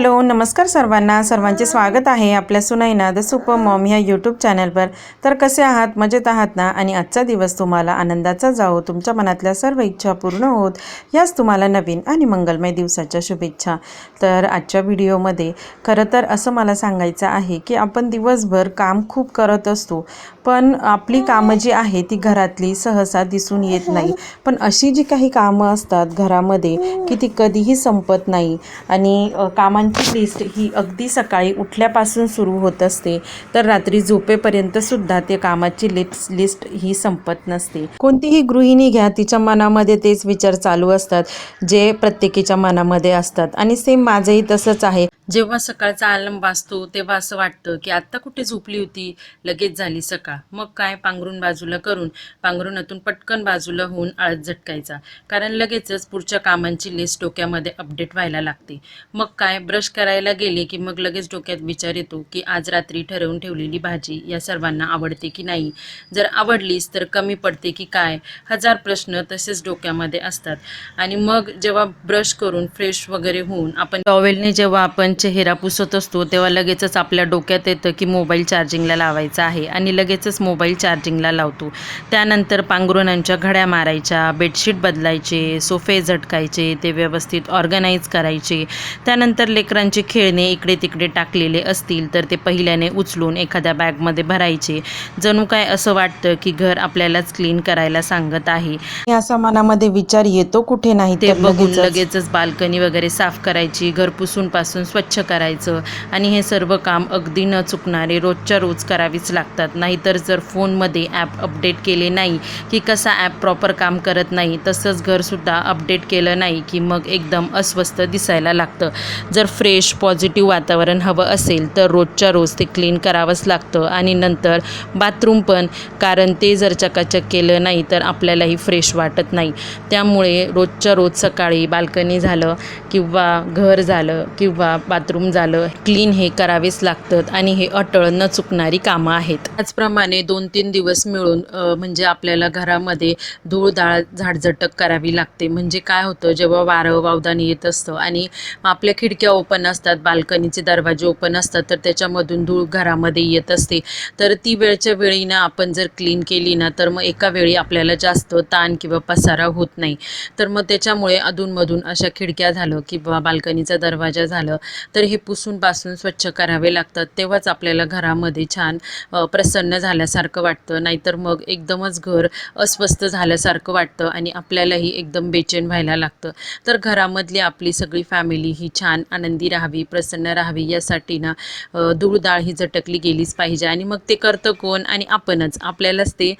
Hello नमस्कार सर्वांना. सर्वांचे स्वागत आहे आपल्या सुनाईना द सुपर मॉम ह्या यूट्यूब चॅनलवर तर कसे आहात? मजेत आहात ना? आणि आजचा दिवस तुम्हाला आनंदाचा जाओ तुमच्या मनातल्या सर्व इच्छा पूर्ण होत याच तुम्हाला नवीन आणि मंगलमय दिवसाच्या शुभेच्छा. तर आजच्या व्हिडिओमध्ये खरं तर असं मला सांगायचं आहे की आपण दिवसभर काम खूप करत असतो पण आपली कामं जी आहे ती घरातली सहसा दिसून येत नाही. पण अशी जी काही कामं असतात घरामध्ये की ती कधीही संपत नाही आणि कामां कामांची लिस्ट ही अगदी सकाळी उठल्यापासून सुरू होत असते तर रात्री झोपेपर्यंत सुद्धा ते कामाची लिस्ट लिस्ट ही संपत नसते. कोणतीही गृहिणी घ्या तिच्या मनामध्ये तेच विचार चालू असतात जे प्रत्येकीच्या मनामध्ये असतात. आणि सेम माझंही तसंच आहे. जेव्हा सकाळचा आलम वाजतो तेव्हा असं वाटतं की आत्ता कुठे झोपली होती? लगेच झाली सकाळ. मग काय? पांघरून बाजूला करून पांघरुणातून पटकन बाजूला होऊन आळत झटकायचा. कारण लगेचच पुढच्या कामांची लिस्ट डोक्यामध्ये अपडेट व्हायला लागते. मग काय? ब्रश करायला गेले की मग लगेच डोक्यात विचार येतो की आज रात्री ठरवून ठेवलेली भाजी या सर्वांना आवडते की नाही? जर आवडलीच तर कमी पडते की काय? हजार प्रश्न तसेच डोक्यामध्ये असतात. आणि मग जेव्हा ब्रश करून फ्रेश वगैरे होऊन आपण टॉवेलने जेव्हा आपण चेहरा पुसत असतो तेव्हा लगेचच आपल्या डोक्यात येतं की मोबाईल चार्जिंगला लावायचा आहे आणि लगेचच मोबाईल चार्जिंगला लावतो. त्यानंतर पांघरुणांच्या घड्या मारायच्या बेडशीट बदलायचे सोफे झटकायचे ते व्यवस्थित ऑर्गनाईज करायचे. त्यानंतर लेकरांचे खेळणे इकडे तिकडे टाकलेले असतील तर ते पहिल्याने उचलून एखाद्या बॅगमध्ये भरायचे. जणू काय असं वाटतं की घर आपल्यालाच क्लीन करायला सांगत आहे? असा मनामध्ये विचार येतो कुठे नाही ते बघून लगेचच बाल्कनी वगैरे साफ करायची घर पुसून पासून स्वच्छ स्वच्छ करायचं. आणि हे सर्व काम अगदी न चुकणारे रोजच्या रोज करावीच लागतात. नाहीतर जर फोनमध्ये ॲप अपडेट केले नाही की कसा ॲप प्रॉपर काम करत नाही तसंच घरसुद्धा अपडेट केलं नाही की मग एकदम अस्वस्थ दिसायला लागतं. जर फ्रेश पॉझिटिव्ह वातावरण हवं असेल तर रोजच्या रोज ते क्लीन करावंच लागतं. आणि नंतर बाथरूम पण कारण ते जर चकाचक केलं नाही तर आपल्यालाही फ्रेश वाटत नाही. त्यामुळे रोजच्या रोज सकाळी बाल्कनी झालं किंवा घर झालं किंवा बाथरूम झालं क्लीन हे करावेच लागतं आणि हे अटळ न चुकणारी कामं आहेत. त्याचप्रमाणे दोन तीन दिवस मिळून म्हणजे आपल्याला घरामध्ये धूळ डाळ झाडझटक करावी लागते. म्हणजे काय होतं जेव्हा वारं वावदान येत असतं आणि आपल्या खिडक्या ओपन असतात बाल्कनीचे दरवाजे ओपन असतात तर त्याच्यामधून धूळ घरामध्ये येत असते. तर ती वेळच्या वेळी ना आपण जर क्लीन केली ना तर मग एका वेळी आपल्याला जास्त ताण किंवा पसारा होत नाही. तर मग त्याच्यामुळे अधूनमधून अशा खिडक्या झालं किंवा बाल्कनीचा दरवाजा झालं तर हे पुसून पासून स्वच्छ करावे लागतात. तेव्हाच आपल्याला घरामध्ये छान प्रसन्न झाल्यासारखं वाटतं. नाहीतर मग एकदमच घर अस्वस्थ झाल्यासारखं वाटतं आणि आपल्यालाही एकदम बेचैन व्हायला लागतं. तर घरामधली आपली सगळी फॅमिली ही छान आनंदी राहावी प्रसन्न राहावी यासाठी ना अ, ही झटकली गेलीच पाहिजे. आणि मग ते करतं कोण? आणि आपणच. आपल्यालाच ते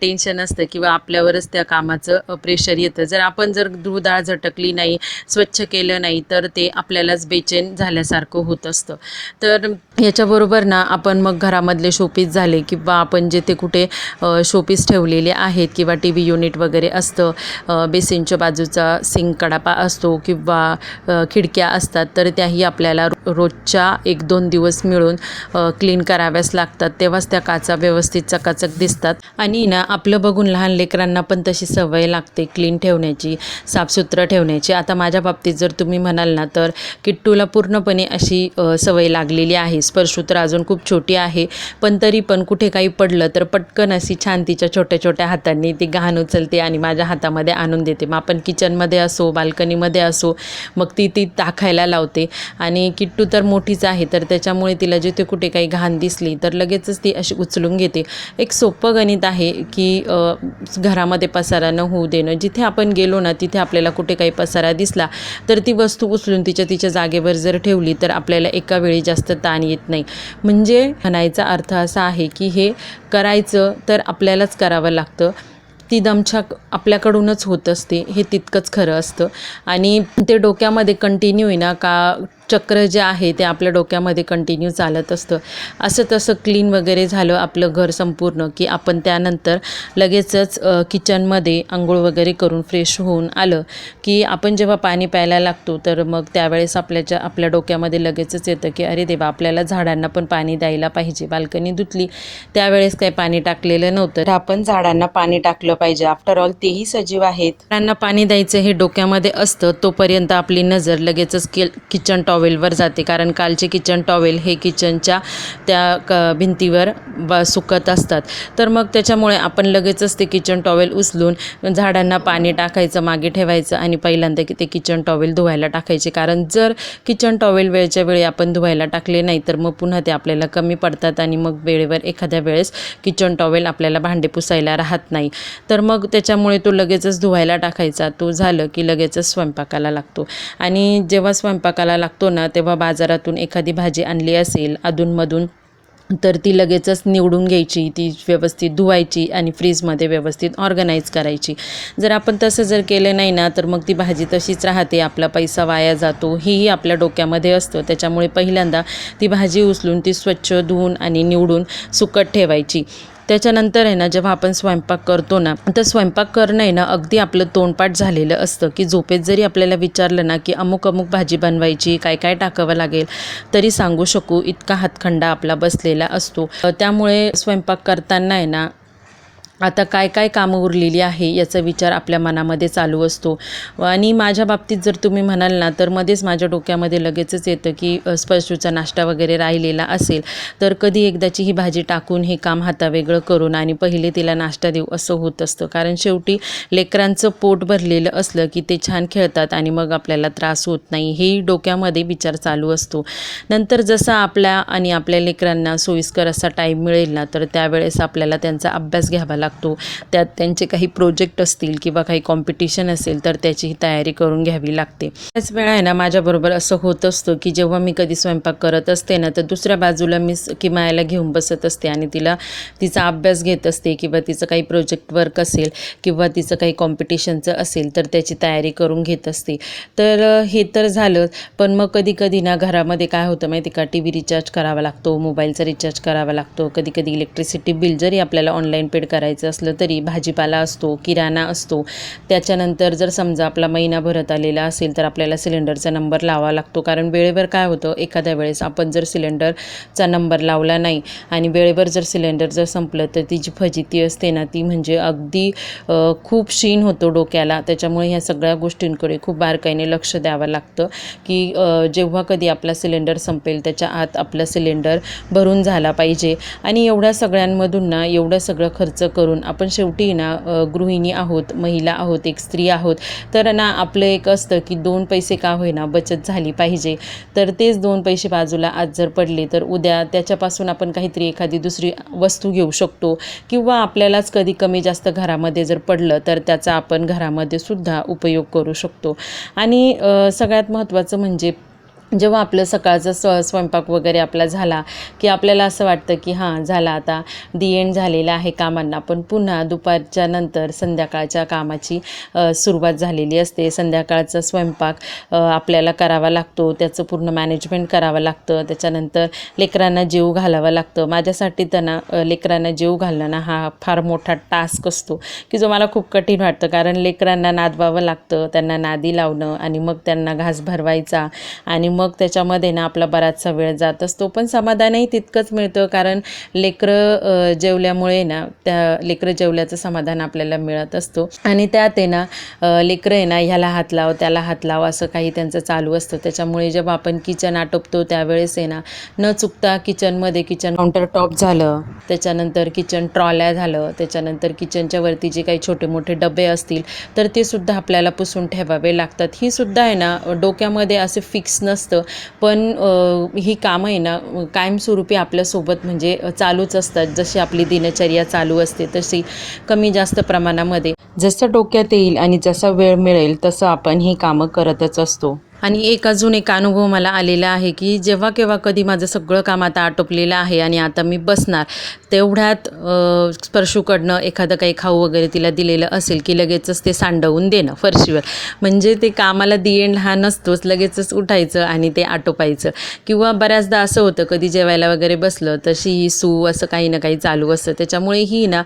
टेन्शन असतं किंवा आपल्यावरच त्या कामाचं प्रेशर येतं. जर आपण जर धूळधाळ झटकली नाही स्वच्छ केलं नाही तर ते आपल्यालाच बेचैन झाल्यासारखं होत असतं. तर याच्याबरोबर ना आपण मग घरामधले शोपीस झाले किंवा आपण जेथे कुठे शोपीस ठेवलेले आहेत किंवा टी व्ही युनिट वगैरे असतं बेसिनच्या बाजूचा सिंक कडापा असतो किंवा खिडक्या असतात तर त्याही आपल्याला रोजच्या एक दोन दिवस मिळून क्लीन कराव्याच लागतात. तेव्हाच त्या काचा व्यवस्थित चकाचक दिसतात. आणि ना आपलं बघून लहान लेकरांना पण तशी सवय लागते क्लीन ठेवण्याची साफसुथरं ठेवण्याची. आता माझ्या बाबतीत जर तुम्ही म्हणाल ना तर किट्टूला पूर्ण पूर्णपणे अशी सवय लागलेली आहे. स्पर्शू तर अजून खूप छोटी आहे. पण तरी पण कुठे काही पडलं तर पटकन अशी छान तिच्या छोट्या छोट्या हातांनी ती घाण उचलते आणि माझ्या हातामध्ये आणून देते. मग आपण किचनमध्ये असो बाल्कनीमध्ये असो मग ती ती टाकायला लावते. आणि किट्टू तर मोठीच आहे तर त्याच्यामुळे तिला जिथे कुठे काही घाण दिसली तर लगेचच ती अशी उचलून घेते. एक सोपं गणित आहे की घरामध्ये पसारा न होऊ देणं. जिथे आपण गेलो ना तिथे आपल्याला कुठे काही पसारा दिसला तर ती वस्तू उचलून तिच्या तिच्या जागेवर जर ठेवली तर आपल्याला एका वेळी जास्त ताण येत नाही. म्हणजे म्हणायचा अर्थ असा आहे की हे करायचं तर आपल्यालाच करावं लागतं. ती दमछाक आपल्याकडूनच होत असते हे तितकंच खरं असतं. आणि ते डोक्यामध्ये कंटिन्यू आहे ना का चक्र जे आहे ते आपल्या डोक्यामध्ये कंटिन्यू चालत असतं. असं तसं क्लीन वगैरे झालं आपलं घर संपूर्ण की आपण त्यानंतर लगेचच किचनमध्ये आंघोळ वगैरे करून फ्रेश होऊन आलं की आपण जेव्हा पाणी प्यायला लागतो तर मग त्यावेळेस आपल्याच्या आपल्या डोक्यामध्ये लगेचच येतं की अरे देवा आपल्याला झाडांना पण पाणी द्यायला पाहिजे. बाल्कनी धुतली त्यावेळेस काही पाणी टाकलेलं नव्हतं. तर आपण झाडांना पाणी टाकलं पाहिजे. आफ्टर ऑल तेही सजीव आहेत. झाडांना पाणी द्यायचं हे डोक्यामध्ये असतं तोपर्यंत आपली नजर लगेचच के किचन टॉप टॉवेलवर जाते. कारण कालचे किचन टॉवेल हे किचनच्या त्या क भिंतीवर ब सुकत असतात. तर मग त्याच्यामुळे आपण लगेचच ते किचन टॉवेल उचलून झाडांना पाणी टाकायचं मागे ठेवायचं आणि पहिल्यांदा की ते किचन टॉवेल धुवायला टाकायचे. कारण जर किचन टॉवेल वेळच्या वेळी आपण धुवायला टाकले नाही तर मग पुन्हा ते आपल्याला कमी पडतात आणि मग वेळेवर एखाद्या वेळेस किचन टॉवेल आपल्याला भांडे पुसायला राहत नाही. तर मग त्याच्यामुळे तो लगेचच धुवायला टाकायचा. तो झालं की लगेचच स्वयंपाकाला लागतो. आणि जेव्हा स्वयंपाकाला लागतो ना तेव्हा बाजारातून एखादी भाजी आणली असेल अधूनमधून तर ती लगेचच निवडून घ्यायची ती व्यवस्थित धुवायची आणि फ्रीजमध्ये व्यवस्थित ऑर्गनाईज करायची. जर आपण तसं जर केलं नाही ना तर मग ती भाजी तशीच राहते आपला पैसा वाया जातो हेही आपल्या डोक्यामध्ये असतं. त्याच्यामुळे पहिल्यांदा ती भाजी उचलून ती स्वच्छ धुवून आणि निवडून सुकट ठेवायची. त्याच्यानंतर आहे ना जेव्हा आपण स्वयंपाक करतो ना तर स्वयंपाक करणं आहे ना अगदी आपलं तोंडपाठ झालेलं असतं की झोपेत जरी आपल्याला विचारलं ना की अमुक अमुक भाजी बनवायची काय काय टाकावं लागेल तरी सांगू शकू इतका हातखंडा आपला बसलेला असतो. त्यामुळे स्वयंपाक करताना आहे ना आता काय काय कामं उरलेली आहे याचा विचार आपल्या मनामध्ये चालू असतो. आणि माझ्या बाबतीत जर तुम्ही म्हणाल ना तर मध्येच माझ्या डोक्यामध्ये लगेचच येतं की स्पर्शूचा नाश्ता वगैरे राहिलेला असेल तर कधी एकदाची ही भाजी टाकून हे काम हातावेगळं करून आणि पहिले तिला नाश्ता देऊ असं होत असतं. कारण शेवटी लेकरांचं पोट भरलेलं असलं की ते छान खेळतात आणि मग आपल्याला त्रास होत नाही हेही डोक्यामध्ये विचार चालू असतो. नंतर जसा आपल्या आणि आपल्या लेकरांना सोयीस्कर असा टाईम मिळेल ना तर त्यावेळेस आपल्याला त्यांचा अभ्यास घ्यावा लागतो. त्यात त्यांचे काही प्रोजेक्ट असतील किंवा काही कॉम्पिटिशन असेल तर त्याची तयारी करून घ्यावी लागते. त्याच वेळा आहे ना माझ्याबरोबर असं होत असतं की जेव्हा मी कधी स्वयंपाक करत असते ना तर दुसऱ्या बाजूला मी स- किमायाला घेऊन बसत असते आणि तिला तिचा अभ्यास घेत असते किंवा तिचं काही प्रोजेक्ट वर्क असेल किंवा तिचं काही कॉम्पिटिशनचं असेल तर त्याची तयारी करून घेत असते. तर हे तर झालं पण मग कधी कधी ना घरामध्ये काय होतं माहिती का टी व्ही रिचार्ज करावा लागतो मोबाईलचा रिचार्ज करावा लागतो कधी कधी इलेक्ट्रिसिटी बिल जरी आपल्याला ऑनलाईन पेड करायचं असलं तरी भाजीपाला असतो किराणा असतो. त्याच्यानंतर जर समजा आपला महिना भरत आलेला असेल तर आपल्याला सिलेंडरचा नंबर लावा लागतो. कारण वेळेवर काय होतं एखाद्या वेळेस आपण जर सिलेंडरचा नंबर लावला नाही आणि वेळेवर जर सिलेंडर जर संपलं तर ती जी फजिती असते ना ती म्हणजे अगदी खूप शीण होतो डोक्याला. त्याच्यामुळे ह्या सगळ्या गोष्टींकडे खूप बारकाईने लक्ष द्यावं लागतं की जेव्हा कधी आपला सिलेंडर संपेल त्याच्या आत आपलं सिलेंडर भरून झाला पाहिजे. आणि एवढ्या सगळ्यांमधून ना एवढं सगळं खर्च करून आपण शेवटी ना गृहिणी आहोत महिला आहोत एक स्त्री आहोत तर ना आपलं एक असतं की दोन पैसे का होईना बचत झाली पाहिजे. तर तेच दोन पैसे बाजूला आज जर पडले तर उद्या त्याच्यापासून आपण काहीतरी एखादी दुसरी वस्तू घेऊ शकतो. किंवा आपल्यालाच कधी कमी जास्त घरामध्ये जर पडलं तर त्याचा आपण घरामध्ये सुद्धा उपयोग करू शकतो. आणि सगळ्यात महत्त्वाचं म्हणजे जेव्हा आपलं सकाळचा स्व स्वयंपाक वगैरे आपला झाला की आपल्याला असं वाटतं की हां झाला आता दी एंड झालेला आहे कामांना. पण पुन्हा दुपारच्या नंतर संध्याकाळच्या कामाची सुरुवात झालेली असते. संध्याकाळचा स्वयंपाक आपल्याला करावा लागतो. त्याचं पूर्ण मॅनेजमेंट करावं लागतं. त्याच्यानंतर लेकरांना जेव घालावं लागतं. माझ्यासाठी त्यांना लेकरांना जेव घालणं हा फार मोठा टास्क असतो की जो मला खूप कठीण वाटतं. कारण लेकरांना नादवावं लागतं. त्यांना नादी लावणं आणि मग त्यांना घास भरवायचा आणि मग त्याच्यामध्ये ना आपला बराचसा वेळ जात असतो. पण समाधानही तितकंच मिळतं कारण लेकरं जेवल्यामुळे ना त्या लेकरं जेवल्याचं समाधान आपल्याला मिळत असतो. आणि त्यात आहे ना लेकरं आहे ना ह्याला हात लाव त्याला हात लाव असं काही त्यांचं चालू असतं. त्याच्यामुळे जेव्हा आपण किचन आटोपतो त्यावेळेस आहे ना न चुकता किचनमध्ये किचन काउंटर टॉप झालं त्याच्यानंतर किचन ट्रॉल्या झालं त्याच्यानंतर किचनच्या वरती जे काही छोटे मोठे डबे असतील तर ते सुद्धा आपल्याला पुसून ठेवावे लागतात. ही सुद्धा आहे ना डोक्यामध्ये असे फिक्स नसतं पण ही कामं आहे ना कायमस्वरूपी आपल्यासोबत म्हणजे चालूच असतात. जशी आपली दिनचर्या चालू असते तशी कमी जास्त प्रमाणामध्ये. जसं डोक्यात येईल आणि जसा वेळ मिळेल तसं आपण ही कामं करतच असतो. आणि एक अजून एक अनुभव मला आलेला आहे की जेव्हा केव्हा कधी माझं सगळं काम आता आटोपलेलं आहे आणि आता मी बसणार तेवढ्यात स्पर्शूकडनं एखादं काही खाऊ वगैरे तिला दिलेलं असेल की लगेचच ते सांडवून देणं फरशीवर. म्हणजे ते कामाला दिएंड हा नसतोच लगेचच उठायचं आणि ते आटोपायचं. किंवा बऱ्याचदा असं होतं कधी जेवायला वगैरे बसलं तशी सू असं काही ना काही चालू असतं. त्याच्यामुळे ही ना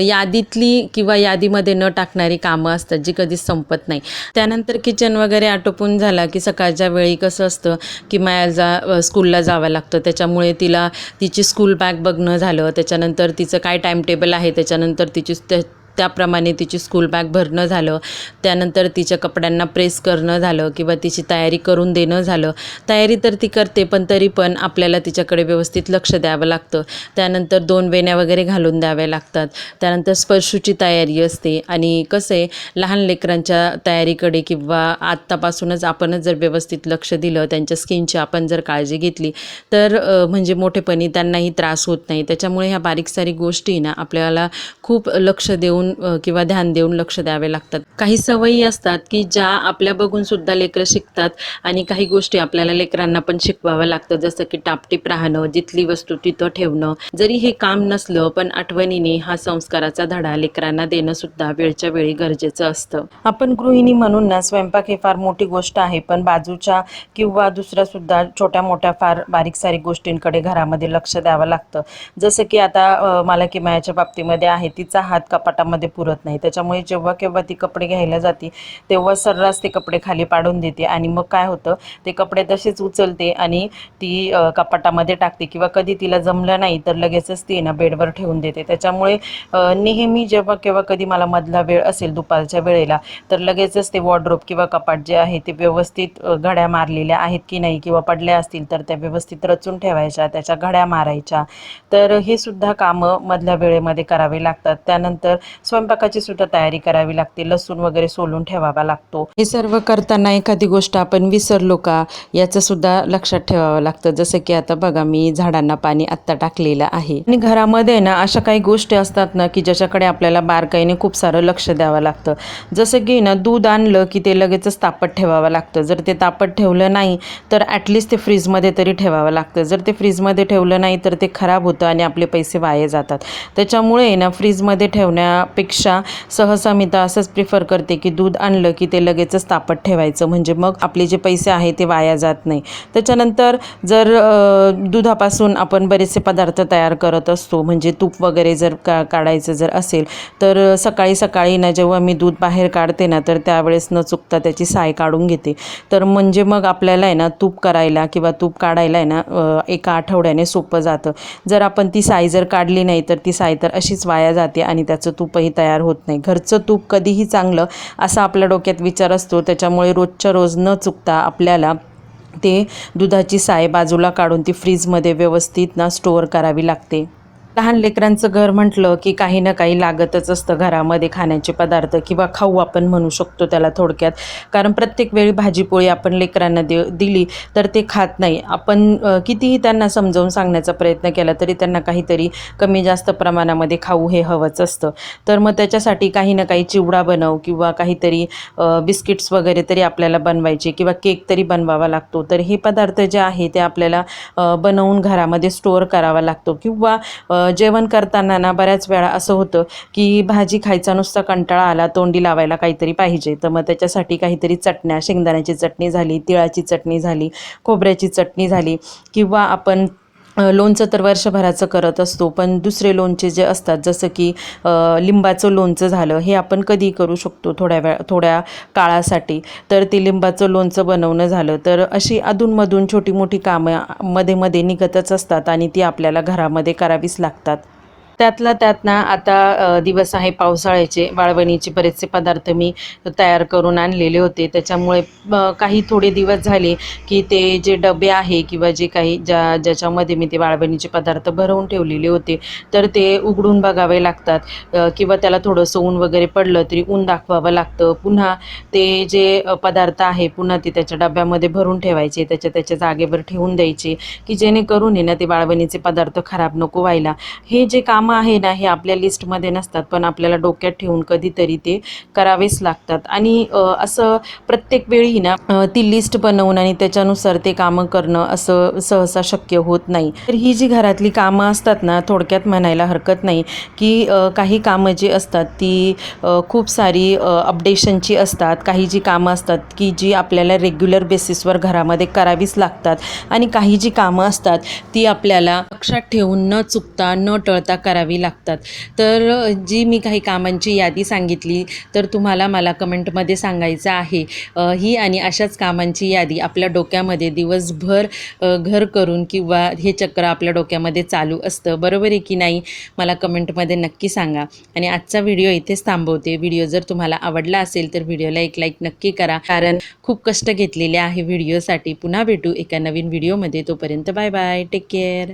यादीतली किंवा यादीमध्ये न टाकणारी कामं असतात जी कधीच संपत नाही. त्यानंतर किचन वगैरे आटोपून झाला की सकाळच्या वेळी कसं असतं की मायाजा स्कूलला जावं लागतं. त्याच्यामुळे तिला तिची स्कूल बॅग बघणं झालं. त्याच्यानंतर तिचं काय टाईम टेबल आहे? त्याच्यानंतर तिची त्या त्याप्रमाणे तिची स्कूल बॅग भरणं झालं. त्यानंतर तिच्या कपड्यांना प्रेस करणं झालं किंवा तिची तयारी करून देणं झालं. तयारी तर ती करते पण तरी पण आपल्याला तिच्याकडे व्यवस्थित लक्ष द्यावं लागतं. त्यानंतर दोन वेण्या वगैरे घालून द्याव्या लागतात. त्यानंतर स्पर्शूची तयारी असते. आणि कसं आहे लहान लेकरांच्या तयारीकडे किंवा आत्तापासूनच आपणच जर व्यवस्थित लक्ष दिलं त्यांच्या स्किनची आपण जर काळजी घेतली तर म्हणजे मोठेपणी त्यांनाही त्रास होत नाही. त्याच्यामुळे ह्या बारीक सारीक गोष्टी ना आपल्याला खूप लक्ष देऊन अ, किंवा ध्यान देऊन लक्ष द्यावे लागतात. काही सवयी असतात की ज्या आपल्या बघून सुद्धा लेकरं शिकतात आणि काही गोष्टी आपल्याला लेकरांना पण शिकवाव्या लागतं जसं की टापटीप राहणं जिथली वस्तू तिथं ठेवणं. जरी हे काम नसलं पण आठवणीने हा संस्काराचा धडा लेकरांना देणं सुद्धा वेळच्या वेळी गरजेचं असतं. आपण गृहिणी म्हणून ना स्वयंपाक ही फार मोठी गोष्ट आहे पण बाजूच्या किंवा दुसऱ्या सुद्धा छोट्या मोठ्या फार बारीक सारीक गोष्टींकडे घरामध्ये लक्ष द्यावं लागतं. जसं की आता मला किमायाच्या बाबतीमध्ये आहे तिचा हात कपाटा कपाटामध्ये पुरत नाही. त्याच्यामुळे जेव्हा केव्हा ती कपडे घ्यायला जाते तेव्हा सर्रास ते कपडे खाली पाडून देते. आणि मग काय होतं ते कपडे तसेच उचलते आणि ती कपाटामध्ये टाकते किंवा कधी तिला जमलं नाही तर लगेचच ती ना बेडवर ठेवून देते. त्याच्यामुळे नेहमी जेव्हा केव्हा कधी मला मधला वेळ असेल दुपारच्या वेळेला तर लगेचच ते वॉर्ड्रोब किंवा कपाट जे आहे ते व्यवस्थित घड्या मारलेल्या आहेत की नाही किंवा पडल्या असतील तर त्या व्यवस्थित रचून ठेवायच्या त्याच्या घड्या मारायच्या. तर हे सुद्धा कामं मधल्या वेळेमध्ये करावे लागतात. त्यानंतर स्वयंपाकाची सुद्धा तयारी करावी लागते. लसूण वगैरे सोलून ठेवावा लागतो. हे सर्व करताना एखादी गोष्ट आपण विसरलो का याचं सुद्धा लक्षात ठेवावं लागतं. जसं की आता बघा मी झाडांना पाणी आत्ता टाकलेलं आहे. आणि घरामध्ये ना अशा काही गोष्टी असतात ना की ज्याच्याकडे आपल्याला बारकाईने खूप सारं लक्ष द्यावं लागतं. जसं की ना दूध आणलं की ते लगेचच तापत ठेवावं लागतं. जर ते तापत ठेवलं नाही तर ॲटलिस्ट ते फ्रीजमध्ये तरी ठेवावं लागतं. जर ते फ्रीजमध्ये ठेवलं नाही तर ते खराब होतं आणि आपले पैसे वाया जातात. त्याच्यामुळे ना फ्रीजमध्ये ठेवण्या ठेवण्यापेक्षा सहसा मी तर असंच प्रिफर करते की दूध आणलं की ते लगेचच तापत ठेवायचं. म्हणजे मग आपले जे पैसे आहे ते वाया जात नाही. त्याच्यानंतर जर दुधापासून आपण बरेचसे पदार्थ तयार करत असतो म्हणजे तूप वगैरे जर का काढायचं जर असेल तर सकाळी सकाळी ना जेव्हा मी दूध बाहेर काढते ना तर त्यावेळेस न चुकता त्याची साय काढून घेते. तर म्हणजे मग आपल्याला आहे ना तूप करायला किंवा तूप काढायला आहे ना एका आठवड्याने सोपं जातं. जर आपण ती साय जर काढली नाही तर ती साय तर अशीच वाया जाते आणि त्याचं तूपही तयार होत नाही. घरचं तूप कधीही चांगलं असा आपल्या डोक्यात विचार असतो. त्याच्यामुळे रोजच्या रोज न चुकता आपल्याला ते दुधाची साय बाजूला काढून ती फ्रीजमध्ये व्यवस्थित ना स्टोअर करावी लागते. लहान लेकरांचं घर म्हटलं की काही ना काही लागतच असतं घरामध्ये खाण्याचे पदार्थ किंवा खाऊ आपण म्हणू शकतो त्याला थोडक्यात. कारण प्रत्येक वेळी भाजीपोळी आपण लेकरांना दे दिली तर ते खात नाही. आपण कितीही त्यांना समजावून सांगण्याचा प्रयत्न केला तरी त्यांना काहीतरी कमी जास्त प्रमाणामध्ये खाऊ हे हवंच असतं. तर मग त्याच्यासाठी काही ना काही चिवडा बनव किंवा काहीतरी बिस्किट्स वगैरे तरी आपल्याला बनवायचे किंवा केक तरी बनवावा लागतो. तर हे पदार्थ जे आहे ते आपल्याला बनवून घरामध्ये स्टोअर करावा लागतो किंवा जेवण करताना ना बऱ्याच वेळा असं होतं की भाजी खायचा नुसता कंटाळा आला तोंडी लावायला काहीतरी पाहिजे. तर मग त्याच्यासाठी काहीतरी चटण्या शेंगदाण्याची चटणी झाली तिळाची चटणी झाली खोबऱ्याची चटणी झाली किंवा आपण लोणचं तर वर्षभराचं करत असतो पण दुसरे लोणचे जे असतात जसं की लिंबाचं लोणचं झालं हे आपण कधी करू शकतो थोड्या वेळ थोड्या काळासाठी. तर ते लिंबाचं लोणचं बनवणं झालं तर अशी अधूनमधून छोटी मोठी कामं मध्ये मध्ये निघतच असतात आणि ती आपल्याला घरामध्ये करावीच लागतात. त्यातला त्यात ना आता दिवस आहे पावसाळ्याचे. वाळवणीचे बरेचसे पदार्थ मी तयार करून आणलेले होते. त्याच्यामुळे काही थोडे दिवस झाले की ते जे डबे आहे किंवा जे काही ज्या ज्याच्यामध्ये मी ते वाळवणीचे पदार्थ भरवून ठेवलेले होते तर ते उघडून बघावे लागतात. किंवा त्याला थोडंसं ऊन वगैरे पडलं तरी ऊन दाखवावं लागतं. पुन्हा ते जे पदार्थ आहे पुन्हा ते त्याच्या डब्यामध्ये भरून ठेवायचे त्याच्या त्याच्या जागेवर ठेवून द्यायचे की जेणेकरून आहे ना ते वाळवणीचे पदार्थ खराब नको व्हायला. हे जे कामं आहे ना हे आपल्या लिस्टमध्ये नसतात पण आपल्याला डोक्यात ठेवून कधीतरी ते करावेच लागतात. आणि असं प्रत्येक वेळी ना ती लिस्ट बनवून आणि त्याच्यानुसार ते कामं करणं असं सहसा शक्य होत नाही. तर ही जी घरातली कामं असतात ना थोडक्यात म्हणायला हरकत नाही की काही कामं जी असतात ती खूप सारी अपडेशनची असतात. काही जी कामं असतात की जी आपल्याला रेग्युलर बेसिसवर घरामध्ये करावीच लागतात. आणि काही जी कामं असतात ती आपल्याला लक्षात ठेवून न चुकता न टळता करावी लागतात. तर जी मी काही कामांची यादी सांगितली तर तुम्हाला मला कमेंटमध्ये सांगायचं आहे. ही आणि अशाच कामांची यादी आपल्या डोक्यामध्ये दिवसभर घर करून किंवा हे चक्र आपल्या डोक्यामध्ये चालू असतं. बरोबर आहे की नाही? मला कमेंटमध्ये नक्की सांगा. आणि आजचा व्हिडिओ इथेच थांबवते. व्हिडिओ जर तुम्हाला आवडला असेल तर व्हिडिओला एक लाईक नक्की करा. कारण खूप कष्ट घेतलेले आहे व्हिडिओसाठी. पुन्हा भेटू एका नवीन व्हिडिओमध्ये. तोपर्यंत बाय बाय. Take care.